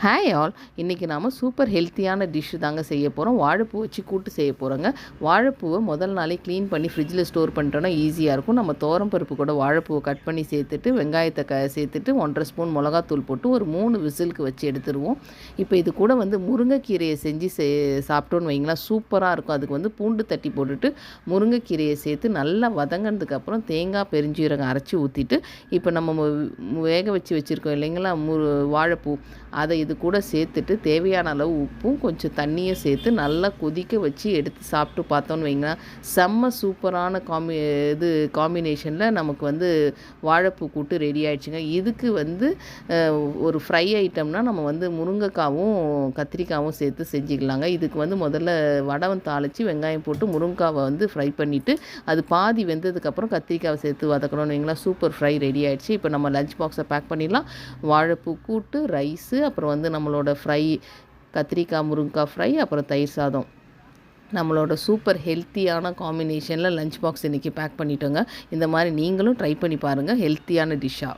Hi all இன்றைக்கி நாம் super ஹெல்த்தியான டிஷ்ஷு தாங்க செய்ய போகிறோம் வாழைப்பூ வச்சு கூட்டு செய்ய போகிறோங்க வாழைப்பூவை முதல் நாளே க்ளீன் பண்ணி ஃப்ரிட்ஜில் ஸ்டோர் பண்ணிட்டோன்னா ஈஸியாக இருக்கும். நம்ம தோரம் பருப்பு கூட வாழைப்பூவை கட் பண்ணி சேர்த்துட்டு வெங்காயத்தை க சேர்த்துட்டு ஒன்றரை ஸ்பூன் மிளகாத்தூள் போட்டு ஒரு மூணு விசிலுக்கு வச்சு எடுத்துருவோம். இப்போ இது கூட வந்து முருங்கைக்கீரையை செஞ்சு சே சாப்பிட்டோன்னு வைங்களேன். சூப்பராக இருக்கும். அதுக்கு வந்து பூண்டு தட்டி போட்டுட்டு முருங்கைக்கீரையை சேர்த்து நல்லா வதங்கினதுக்கப்புறம் தேங்காய் பெருஞ்சீரகம் அரைச்சி ஊற்றிட்டு இப்போ நம்ம வேக வச்சு வச்சுருக்கோம் இல்லைங்களா? மு வாழைப்பூ. அதை இது கூட சேர்த்துட்டு தேவையான அளவு உப்பும் கொஞ்சம் தண்ணியும் சேர்த்து நல்லா கொதிக்க வச்சு எடுத்து சாப்பிட்டு பார்த்தோன்னு வைங்களேன். செம்ம சூப்பரான காம்பி இது காம்பினேஷனில் நமக்கு வந்து வாழைப்பூ கூட்டு ரெடி ஆயிடுச்சுங்க. இதுக்கு வந்து ஒரு ஃப்ரை ஐட்டம்னா நம்ம வந்து முருங்கைக்காவும் கத்திரிக்காவும் சேர்த்து செஞ்சுக்கலாங்க. இதுக்கு வந்து முதல்ல வடவம் தாளித்து வெங்காயம் போட்டு முருங்கைக்காவை வந்து ஃப்ரை பண்ணிவிட்டு அது பாதி வெந்ததுக்கப்புறம் கத்திரிக்காவை சேர்த்து வதக்கணும்னு வைங்களேன். சூப்பர் ஃப்ரை ரெடி ஆயிடுச்சு. இப்போ நம்ம லஞ்ச் பாக்ஸை பேக் பண்ணிடலாம். வாழைப்பூ கூட்டு ரைஸு அப்புறம் வந்து நம்மளோட ஃப்ரை கத்திரிக்காய் முருங்கைக்காய் ஃப்ரை அப்புறம் தயிர் சாதம். நம்மளோட சூப்பர் ஹெல்த்தியான காம்பினேஷனில் லஞ்ச் பாக்ஸ் இன்றைக்கி பேக் பண்ணிட்டோங்க. இந்த மாதிரி நீங்களும் ட்ரை பண்ணி பாருங்கள் ஹெல்த்தியான டிஷ்ஷாக